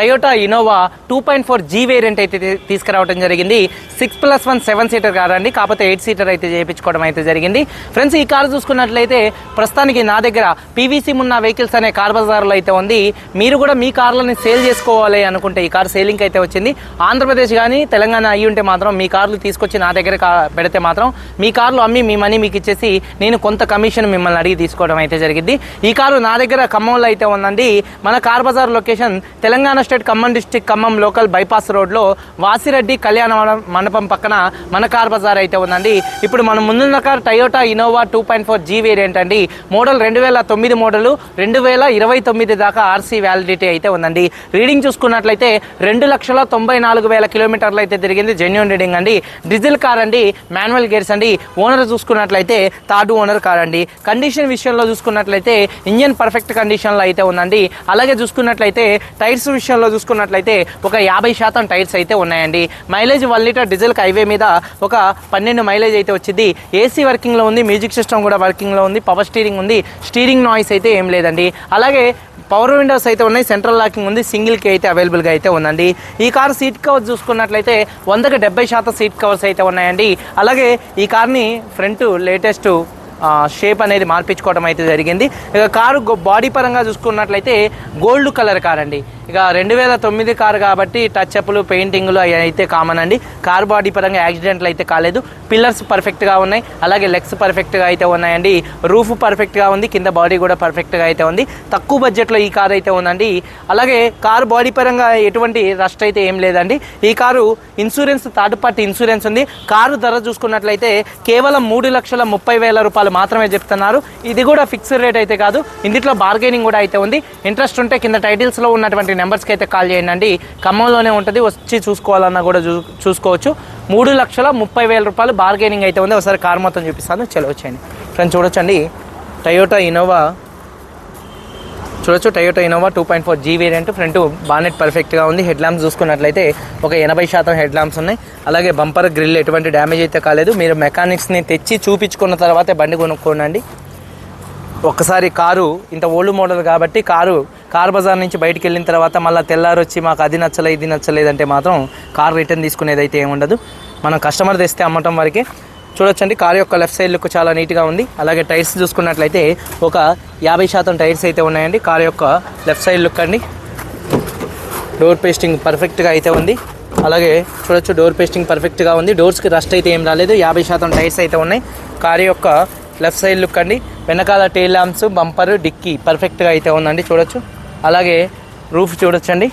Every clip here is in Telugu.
Toyota Innova two point four G variant అయితే తీసుకురావడం జరిగింది. Six plus one seven seater కాదండి. కాకపోతే ఎయిట్ సీటర్ అయితే చేయించుకోవడం అయితే జరిగింది. ఫ్రెండ్స్ ఈ కారు చూసుకున్నట్లయితే ప్రస్తుతానికి నా దగ్గర పీవీసీ ఉన్న వెహికల్స్ అనే కార్ బజార్లో అయితే ఉంది. మీరు కూడా మీ కార్లని సేల్ చేసుకోవాలి అనుకుంటే ఈ కార్ సేలింగ్ అయితే వచ్చింది. ఆంధ్రప్రదేశ్ కానీ తెలంగాణ అయ్యి ఉంటే మాత్రం మీ కార్లు తీసుకొచ్చి నా దగ్గర పెడితే మాత్రం మీ కార్లు అమ్మి మీ మనీ మీకు ఇచ్చేసి నేను కొంత కమిషన్ మిమ్మల్ని అడిగి తీసుకోవడం అయితే జరిగింది. ఈ కారు నా దగ్గర ఖమ్మంలో అయితే ఉందండి. మన car bazaar location Telangana estate Khammam district Khammam local bypass రోడ్లో వాసిరెడ్డి కళ్యాణ మండపం పక్కన మన కార్ బజార్ అయితే ఉందండి. ఇప్పుడు మనం ముందున్న car Toyota Innova two point four G variant అండి. మోడల్ రెండు వేల తొమ్మిది మోడలు రెండు వేల ఇరవై తొమ్మిది దాకా ఆర్సీ వ్యాలిడిటీ అయితే ఉందండి. రీడింగ్ చూసుకున్నట్లయితే రెండు లక్షల తొంభై నాలుగు వేల కిలోమీటర్లు అయితే తిరిగింది జెన్యున్ రీడింగ్ అండి. డీజిల్ కార్ అండి మాన్యువల్ గేర్స్ అండి. ఓనర్ చూసుకున్నట్లయితే థర్డ్ ఓనర్ కార్ అండి. కండిషన్ విషయంలో చూసుకున్నట్లయితే ఇంజన్ పర్ఫెక్ట్ కండిషన్లో అయితే ఉందండి. అలాగే చూసుకున్నట్లయితే టైర్స్ విషయంలో చూసుకున్నట్లయితే ఒక యాభై శాతం టైర్స్ అయితే ఉన్నాయండి. Mileage one litre diesel highway మీద ఒక పన్నెండు మైలేజ్ అయితే వచ్చింది. ఏసీ వర్కింగ్లో ఉంది మ్యూజిక్ సిస్టమ్ కూడా వర్కింగ్లో ఉంది పవర్ స్టీరింగ్ ఉంది స్టీరింగ్ నాయిస్ అయితే ఏం లేదండి. అలాగే పవర్ విండోస్ అయితే ఉన్నాయి సెంట్రల్ లాకింగ్ ఉంది సింగిల్కి అయితే అవైలబుల్గా అయితే ఉందండి. ఈ కార్ సీట్ కవర్ చూసుకున్నట్లయితే వందకి డెబ్బై శాతం సీట్ కవర్స్ అయితే ఉన్నాయండి. అలాగే ఈ కార్ని ఫ్రంట్ లేటెస్ట్ షేప్ అనేది మార్పించుకోవడం అయితే జరిగింది. ఇక కారు బాడీ పరంగా చూసుకున్నట్లయితే గోల్డ్ కలర్ కార్ అండి. ఇక రెండు వేల తొమ్మిది కారు కాబట్టి టచ్ అప్లు పెయింటింగ్లు అవి అయితే కామన్ అండి. కార్ బాడీ పరంగా యాక్సిడెంట్లు అయితే కాలేదు. పిల్లర్స్ పర్ఫెక్ట్గా ఉన్నాయి. అలాగే లెగ్స్ పర్ఫెక్ట్గా అయితే ఉన్నాయండి. రూఫ్ పర్ఫెక్ట్గా ఉంది. కింద బాడీ కూడా పర్ఫెక్ట్గా అయితే ఉంది. తక్కువ బడ్జెట్లో ఈ కార్ అయితే ఉందండి. అలాగే కారు బాడీ పరంగా ఎటువంటి రస్ట్ అయితే ఏం లేదండి. ఈ car insurance third party insurance ఉంది. కారు ధర చూసుకున్నట్లయితే కేవలం మూడు లక్షల ముప్పై వేల రూపాయలు మాత్రమే చెప్తున్నారు. ఇది కూడా ఫిక్స్డ్ రేట్ అయితే కాదు. ఇందులో బార్గెనింగ్ కూడా అయితే ఉంది. ఇంట్రెస్ట్ ఉంటే కింద టైటిల్స్లో ఉన్నటువంటి నెంబర్స్కి అయితే కాల్ చేయండి అండి ఖమ్మంలోనే ఉంటుంది. వచ్చి చూసుకోవాలన్నా కూడా చూ చూసుకోవచ్చు. మూడు లక్షల ముప్పై వేల రూపాయలు బార్గెనింగ్ అయితే ఉంది. ఒకసారి కార్ మొత్తం చూపిస్తాను. చలో వచ్చేయండి. ఫ్రెండ్స్ చూడొచ్చండి. టయోటా ఇనోవా చూడొచ్చు. Toyota Innova two point four G variant front bonnet పర్ఫెక్ట్గా ఉంది. హెడ్ ల్యాంప్స్ చూసుకున్నట్లయితే ఒక ఎనభై శాతం హెడ్ ల్యాంప్స్ ఉన్నాయి. అలాగే బంపర్ గ్రిల్ ఎటువంటి డ్యామేజ్ అయితే కాలేదు. మీరు మెకానిక్స్ని తెచ్చి చూపించుకున్న తర్వాతే బండి కొనుక్కోనండి ఒక్కసారి కారు ఇంత ఓల్డ్ మోడల్ కాబట్టి కారు కార్ బజార్ నుంచి బయటికి వెళ్ళిన తర్వాత మళ్ళీ తెల్లారు వచ్చి మాకు అది నచ్చలేదు ఇది నచ్చలేదంటే మాత్రం కార్ రిటర్న్ తీసుకునేది అయితే ఏముండదు మనం కస్టమర్ తెస్తే అమ్మటం వరకే. చూడొచ్చండి కార్ యొక్క లెఫ్ట్ సైడ్ లుక్ చాలా నీట్గా ఉంది. అలాగే టైర్స్ చూసుకున్నట్లయితే ఒక యాభై శాతం టైర్స్ అయితే ఉన్నాయండి. కార్ యొక్క లెఫ్ట్ సైడ్ లుక్ అండి. డోర్ పేస్టింగ్ పర్ఫెక్ట్గా అయితే ఉంది. అలాగే చూడొచ్చు డోర్ పేస్టింగ్ పర్ఫెక్ట్గా ఉంది. డోర్స్కి రస్ట్ అయితే ఏం రాలేదు. యాభై శాతం టైర్స్ అయితే ఉన్నాయి. కార్ యొక్క లెఫ్ట్ సైడ్ లుక్ అండి. వెనకాల టైల్ ల్యాంప్స్ బంపర్ డిక్కీ పర్ఫెక్ట్గా అయితే ఉందండి. చూడొచ్చు. అలాగే రూఫ్ చూడొచ్చండి.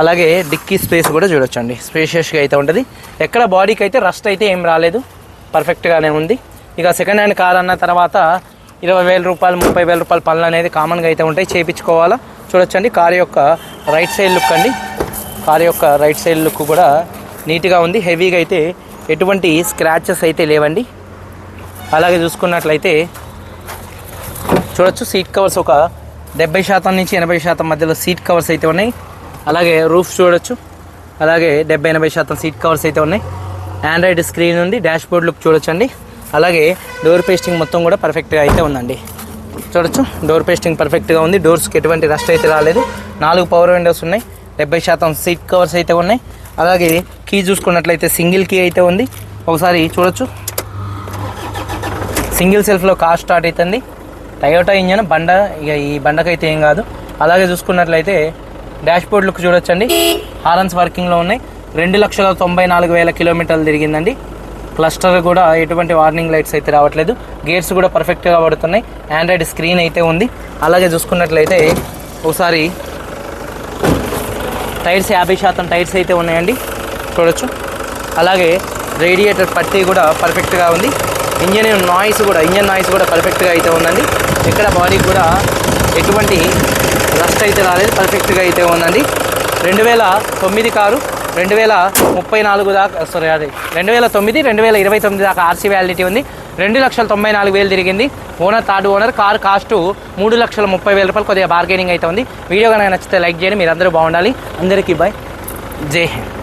అలాగే డిక్కీ స్పేస్ కూడా చూడొచ్చండి. స్పేషియస్గా అయితే ఉంటుంది. ఎక్కడ బాడీకి అయితే రస్ట్ అయితే ఏం రాలేదు. పర్ఫెక్ట్గానే ఉంది. ఇక సెకండ్ హ్యాండ్ కార్ అన్న తర్వాత ఇరవై వేల రూపాయలు ముప్పై వేల రూపాయల పనులు అనేది కామన్గా అయితే ఉంటాయి. చేయించుకోవాలా చూడొచ్చండి. కార్ యొక్క రైట్ సైడ్ లుక్ అండి. కార్ యొక్క రైట్ సైడ్ లుక్ కూడా నీట్గా ఉంది. హెవీగా అయితే ఎటువంటి స్క్రాచెస్ అయితే లేవండి. అలాగే చూసుకున్నట్లయితే చూడొచ్చు. సీట్ కవర్స్ ఒక డెబ్బై శాతం నుంచి ఎనభై శాతం మధ్యలో సీట్ కవర్స్ అయితే ఉన్నాయి. అలాగే రూఫ్ చూడొచ్చు. అలాగే డెబ్బై ఎనభై శాతం సీట్ కవర్స్ అయితే ఉన్నాయి. ఆండ్రాయిడ్ స్క్రీన్ ఉంది డాష్ బోర్డ్ లుక్ చూడొచ్చండి. అలాగే డోర్ పేస్టింగ్ మొత్తం కూడా పర్ఫెక్ట్గా అయితే ఉందండి. చూడొచ్చు డోర్ పేస్టింగ్ పర్ఫెక్ట్గా ఉంది. డోర్స్కి ఎటువంటి రస్ట్ అయితే రాలేదు. నాలుగు పవర్ విండోస్ ఉన్నాయి. డెబ్బై శాతం సీట్ కవర్స్ అయితే ఉన్నాయి. అలాగే కీ చూసుకున్నట్లయితే సింగిల్ కీ అయితే ఉంది. ఒకసారి చూడొచ్చు. సింగిల్ సెల్ఫ్లో కార్ స్టార్ట్ అవుతుంది. టయోటా ఇంజన్ బండ ఇక ఈ బండకైతే ఏం కాదు. అలాగే చూసుకున్నట్లయితే డాష్ బోర్డ్ లుక్ చూడొచ్చండి. హారన్స్ వర్కింగ్లో ఉన్నాయి. రెండు లక్షల తొంభై నాలుగు వేల కిలోమీటర్లు తిరిగిందండి. క్లస్టర్ కూడా ఎటువంటి వార్నింగ్ లైట్స్ అయితే రావట్లేదు. గేట్స్ కూడా పర్ఫెక్ట్గా పడుతున్నాయి. ఆండ్రాయిడ్ స్క్రీన్ అయితే ఉంది. అలాగే చూసుకున్నట్లయితే ఒకసారి టైర్స్ యాభై శాతం టైర్స్ అయితే ఉన్నాయండి. చూడొచ్చు. అలాగే రేడియేటర్ పట్టీ కూడా పర్ఫెక్ట్గా ఉంది. ఇంజన్ నాయిస్ కూడా ఇంజన్ నాయిస్ కూడా పర్ఫెక్ట్గా అయితే ఉందండి. ఎక్కడ బాడీ కూడా ఎటువంటి రస్ట్ అయితే రాలేదు పర్ఫెక్ట్గా అయితే ఉందండి. రెండు వేల తొమ్మిది కారు రెండు వేల ముప్పై నాలుగు దాకా uh, సారీ అది రెండు వేల తొమ్మిది రెండు వేల ఇరవై తొమ్మిది దాకా ఆర్సీ వ్యాలిటీ ఉంది. రెండు లక్షల తొంభై నాలుగు వేలు తిరిగింది. Owner third owner car cost మూడు లక్షల ముప్పై వేల రూపాయలు కొద్దిగా బార్గెనింగ్ అయితే ఉంది. వీడియో కనుక నచ్చితే లైక్ చేయండి మీరు అందరూ బాగుండాలి. అందరికీ బాయ్ జై హింద్.